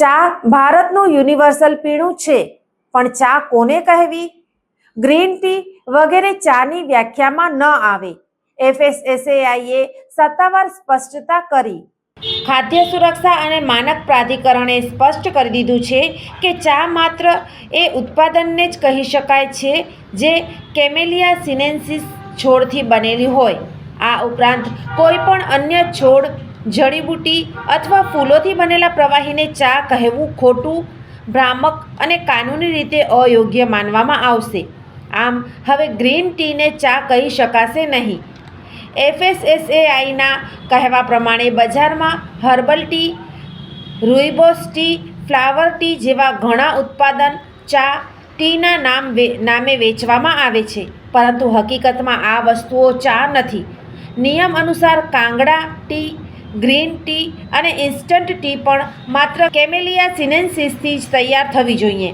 ચા ભારતનું યુનિવર્સલ પીણું છે, પણ ચા કોને કહેવી? ગ્રીન ટી વગેરે ચાની વ્યાખ્યામાં ન આવે. એફએસએસએઆઈએ સત્તાવાર સ્પષ્ટતા કરી. ખાદ્ય સુરક્ષા અને માનક પ્રાધિકરણે સ્પષ્ટ કરી દીધું છે કે ચા માત્ર એ ઉત્પાદનને જ કહી શકાય છે જે કેમેલિયા સિનેન્સિસ છોડથી બનેલી હોય. આ ઉપરાંત કોઈ પણ અન્ય છોડ, જડીબુટી અથવા ફૂલોથી બનેલા પ્રવાહીને ચા કહેવું ખોટું, ભ્રામક અને કાનૂની રીતે અયોગ્ય માનવામાં આવશે. આમ, હવે ગ્રીન ટીને ચા કહી શકાશે નહીં. એફએસએસએઆઈના કહેવા પ્રમાણે બજારમાં herbal tea rooibos tea, flower tea જેવા ઘણા ઉત્પાદન ચા ટીના નામ નામે વેચવામાં આવે છે. પરંતુ હકીકતમાં આ વસ્તુઓ ચા નથી. નિયમ અનુસાર કાંગડા ટી, ગ્રીન ટી અને ઇન્સ્ટન્ટ ટી પણ માત્ર કેમેલિયા સિનેન્સિસથી જ તૈયાર થવી જોઈએ.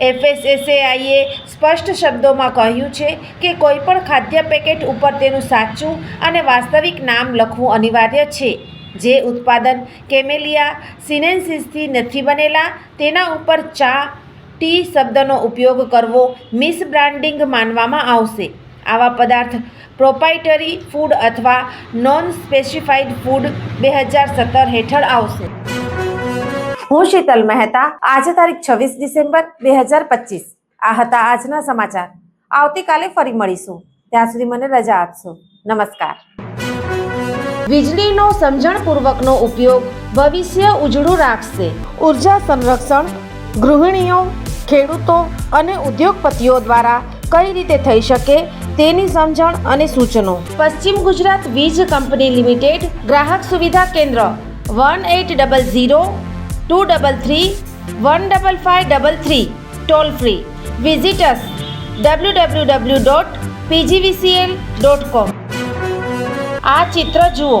એફએસએસએઆઈએ સ્પષ્ટ શબ્દોમાં કહ્યું છે કે કોઈપણ ખાદ્ય પેકેટ ઉપર તેનું સાચું અને વાસ્તવિક નામ લખવું અનિવાર્ય છે. જે ઉત્પાદન કેમેલિયા સિનેન્સિસથી નથી બનેલા, તેના ઉપર ચા, ટી શબ્દનો ઉપયોગ કરવો મિસબ્રાન્ડિંગ માનવામાં આવશે. આવા પદાર્થ પ્રોપાઇટરી ફૂડ અથવા નોન સ્પેસિફાઈડ ફૂડ બે હજાર સત્તર હેઠળ આવશે. હું શીતલ મહેતા. આજે તારીખ છવ્વીસ ડિસેમ્બર બે હજાર પચીસ. આ હતા આજના સમાચાર. આવતીકાલે ફરી મળીશું. ત્યાં સુધી મને રજા આપશો. નમસ્કાર. વીજળીનો સમજણપૂર્વકનો ઉપયોગ ભવિષ્ય ઉજળું રાખશે. ઊર્જા સંરક્ષણ ગૃહિણીઓ ખેડૂતો અને ઉદ્યોગપતિઓ દ્વારા કઈ રીતે થઈ શકે તેની સમજણ અને સૂચનો. પશ્ચિમ ગુજરાત વીજ કંપની લિમિટેડ ગ્રાહક સુવિધા કેન્દ્ર one eight double zero two double three one double five double three toll free. Visitors W W W dot PGVCL dot com. આ ચિત્ર જુઓ.